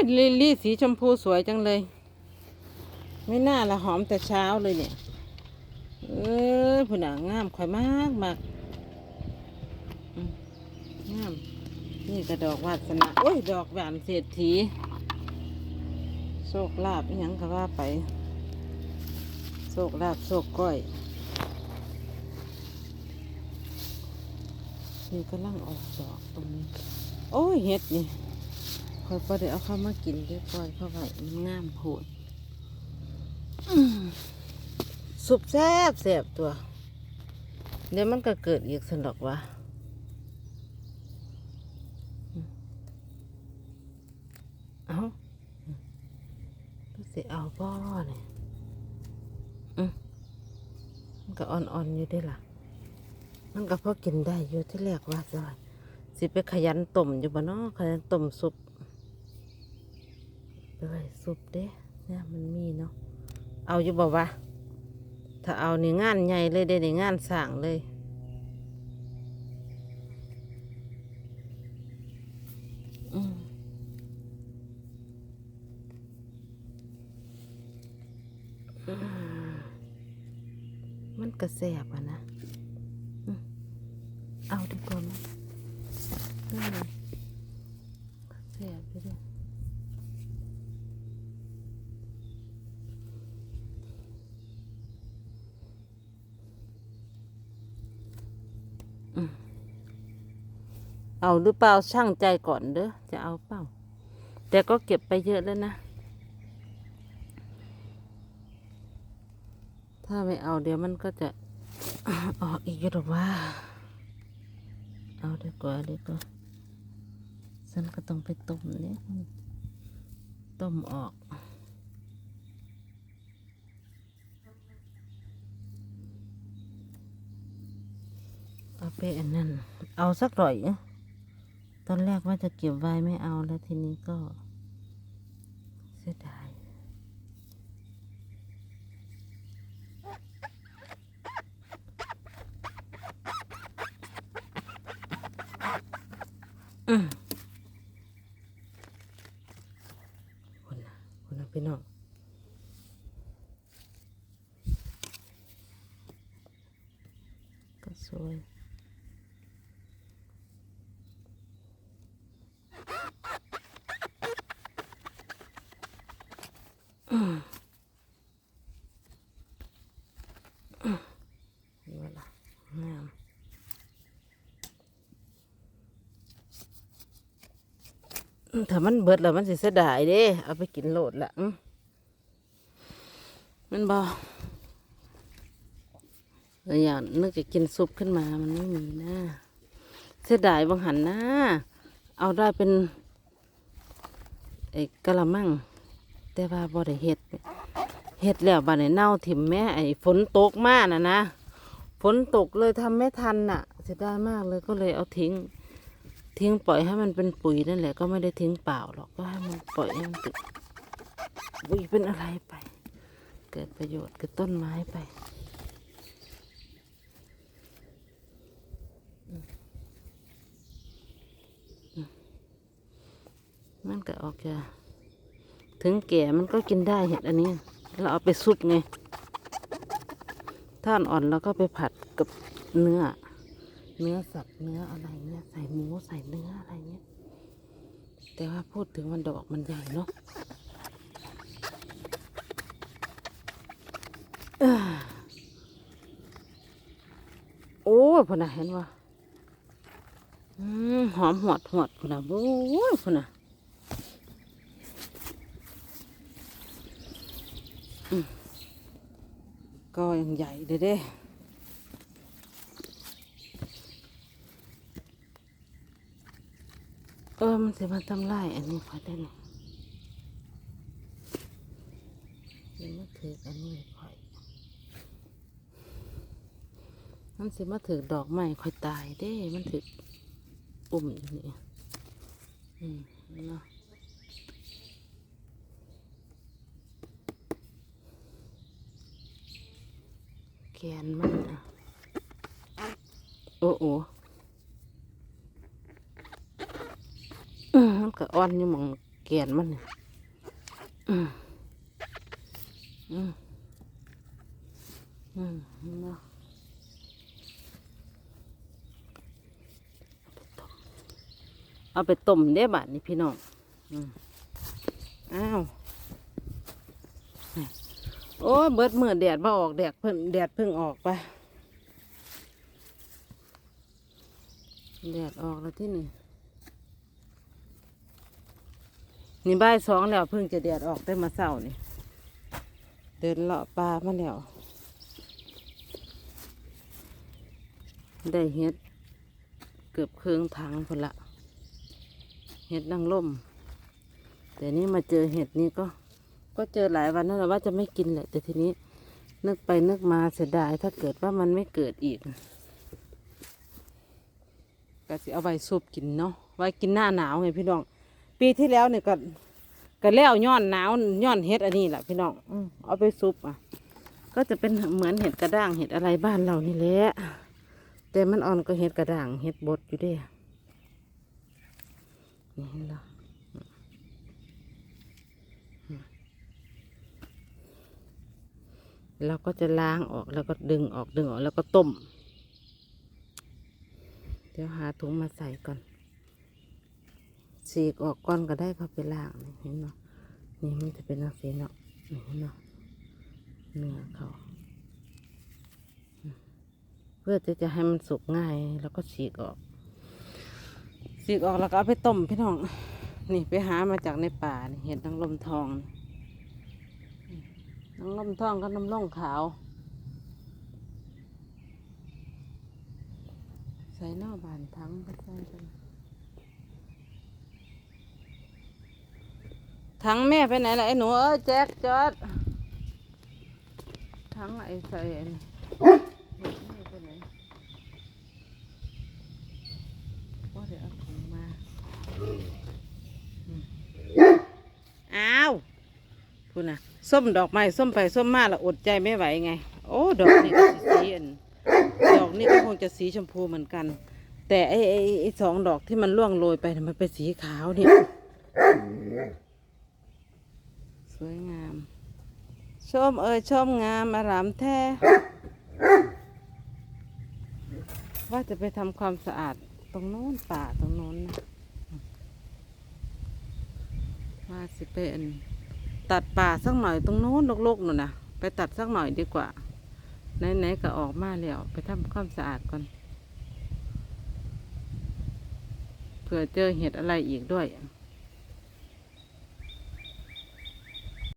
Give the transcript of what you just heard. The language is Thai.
ยลิลลี่สีชมพูสวยจังเลย ไม่น่าละหอมแต่เช้าเลยเนี่ย เออผู้หนางามข่อยมากมากงาม นี่กระดอกวาสนาโอ้ย ดอกหวานเศรษฐี โชคลาภยังก็ว่าไป โชคลาภโชคก้อย นี่กำลังออกดอกตรงนี้ โอ้ย เห็ดนี่ คอยพอได้เอาเข้ามากินเรียบร้อยเพราะว่ามันงามโหดอื้อสุปแซบแซ่บตัว เดี๋ยวมันก็เกิดอีกสนดอกวะเอาสิเอาบ่อเนี่ยมันก็อ่อนๆอยู่ได้ล่ะ มันก็พอกินได้อยู่ที่แรกว่าจะสิไปขยันต้มอยู่บ่เนาะขยันต้มซุป ไปไว้ซุปเด้เนี่ยมันมีเนาะเอาอยู่บ่วะถ้าเอาในงานใหญ่เลยได้ในงานสร้างเลยอืมมมันกระแสบอะนะ เอาดีกว่ามั้ยนั่นเลยเสียไปเลยอืม เอาหรือเปล่าช่างใจก่อนเด้อจะเอาเปล่า แต่ก็เก็บไปเยอะแล้วนะ ถ้าไม่เอาเดี๋ยวมันก็จะออกอีกหรอว่า เอาดีกว่าดีกว่าฉันก็ต้องไปต้มเนี่ยต้มออกเอาไปอันนั้น เอาสักหน่อยอะ ตอนแรกว่าจะเก็บไว้ไม่เอาแล้วทีนี้ก็เสียดายคนนะคนนะพี่น้องก็สวยอืมอืมนี่วะล่ะงาม อืม ถ้ามันเบิดแล้วมันสิเสียดายเด้เอาไปกินโหลดละมมันบออยากนึกจะกินซุปขึ้นมามันไม่มีนะเสียดายบางหันนะ เอาได้เป็นไอ้กะละมังแต่ว่าบ่ได้เฮ็ดเฮ็ดแล้วบาดนี้เน่าถิ่มแม่ไอ้ฝนตกมากนะนะฝนตกเลยทำไม่ทันน่ะ เสียดายมากเลยก็เลยเอาทิ้ง ทิ้งปล่อยให้มันเป็นปุ๋ยนั่นแหละก็ไม่ได้ทิ้งเปล่าหรอกก็ให้มันปล่อยให้มันติดปุ๋ยเป็นอะไรไป เกิดประโยชน์กับต้นไม้ไปมันก็ออกจะถึงแก่มันก็กินได้เห็ดอันนี้ เราเอาไปซุปไงถ้าอ่อนๆแล้วก็ไปผัดกับเนื้อ เนื้อสัตว์เนื้ออะไรเงี้ยใส่หมูใส่เนื้ออะไรเงี้ยแต่ว่าพูดถึงมันดอกมันใหญ่เนาะโอ้พนะเห็นว่าหอมหวดหวดพนะโอ้ยพนะก็ยังใหญ่เด้เด้ เออ มันจะมาทำลายอันนี้พอได้เนี่ยมันมาถืออันนี้ค่อยมันสิมาถือดอกไม้ค่อยตายเด้ มันถือปุ่มอยู่นี่อืมเนาะแกนมันอะ โอ้โอ อ่อนอยู่มองแแกนมันเนี่ยอืมอืมอืมเนาะเอาไปต้มได้บาดนี่พี่น้องอ้าว โอ้เบิดเมือแดดบ่ออกแดดเพิ่งแดดเพิ่งออกไปแดดออกแล้วที่นี่ นี่บ่ายสองแล้วเพิ่งจะแดดออกได้มาเศร้านี่ เดินเลาะปลามาแล้ว ได้เฮ็ด เกือบเครื่องถังพนละ เห็ดนางล่ม แต่นี่มาเจอเห็ดนี่ก็ ก็เจอหลายวันนั่นแหละว่าจะไม่กินแหละ แต่ทีนี้ นึกไปนึกมาเสียดายถ้าเกิดว่ามันไม่เกิดอีกก็สิเอาไว้ซุปกินเนาะไว้กินหน้าหนาวไงพี่น้อง ปีที่แล้วเนี่ยก็ก็แล้วย้อนหนาวย้อนเห็ดอันนี้แหละพี่น้องเอาไปซุปอะ ก็จะเป็นเหมือนเห็ดกระด้างเห็ดอะไรบ้านเรานี่แหละแต่มันอ่อนก็เห็ดกระด้างเห็ดบดอยู่ด้วยนี่เห็นเหรอเราก็จะล้างออกแล้วก็ดึงออกดึงออกแล้วก็ต้ม เดี๋ยวหาถุงมาใส่ก่อน สีกออกก้อนก็ได้เขาไปล้างนี่เห็นเนาะนี่มันจะเป็นลักษณะเนาะนี่เห็นเนาะเนื้อเขา เพื่อที่จะให้มันสุกง่าย แล้วก็ฉีกออก ฉีกออกแล้วก็เอาไปต้มพี่น้อง นี่ไปหามาจากในป่านี่เห็ดนางลมทองนางลมทองกับน้ำล่องขาว ใส่หน้าบานทั้งไปใส่กัน ถังแม่ไปไหนล่ะไอ้หนูเอ้แจ็คจอดถังไอ้ใส่ไอ้เด็กแม่ไปไหนว่าเดี๋ยวเอาถุงมาอืมอ้าพูดนะส้มดอกไม้ส้มไปส้มมาละอดใจไม่ไหวไง โอ้ดอกนี่ก็สีสีอันดอกนี่ก็คงจะสีชมพูเหมือนกัน แต่ไอ้ไอ้สองดอกที่มันร่วงโรยไปมันเป็นสีขาวเนี่ย สวยงามชมเอ่ยชมงามอารามแท้ ว่าจะไปทำความสะอาดตรงโน้นป่าตรงโน้นนะว่าสิเป็นตัดป่าสักหน่อยตรงโน้นลกๆหนูนะไปตัดสักหน่อยดีกว่าไหนๆก็ออกมาแล้วไปทำความสะอาดก่อนเผื่อเจอเห็ดอะไรอีกด้วย